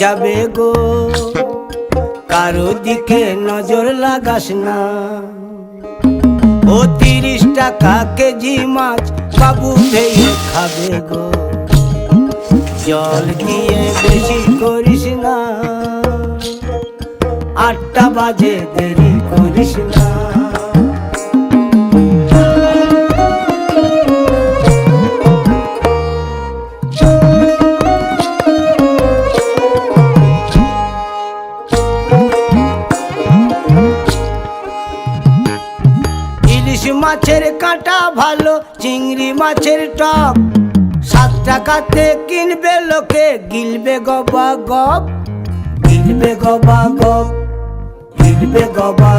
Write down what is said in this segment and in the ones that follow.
যাবে গো। কারও দিকে নজর লাগাস না। ও তিরিশ টাকা কেজি মাছ বাবু ভেয়ে খাবে গো। জল দিয়ে বেশি করিস না আটটা বাজে, দেরি করিস না। মাছের কাঁটা ভালো, চিংড়ি মাছের টক। সাত টাকাতে কিনবে লোকে, গিলবে গবা গপ, গিলবে গবা গপ। গিলবে গবা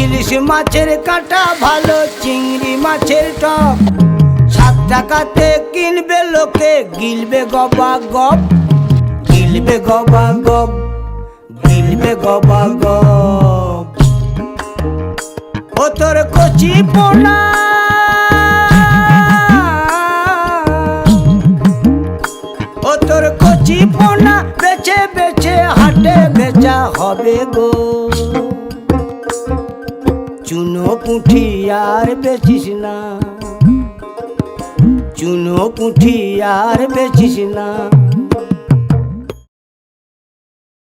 ইলিশ মাছের কাঁটা ভালো, চিংড়ি মাছের টক। সাত টাকাতে কিনবে লোকে, গিলবে গবা গপ গিলবে গবা গপ গিলবে গবা গপ ও তোর কচি পোনা। চুনো পুঁঠি আর বেচিস না। চুনো পুঁঠি আর বেচিস না।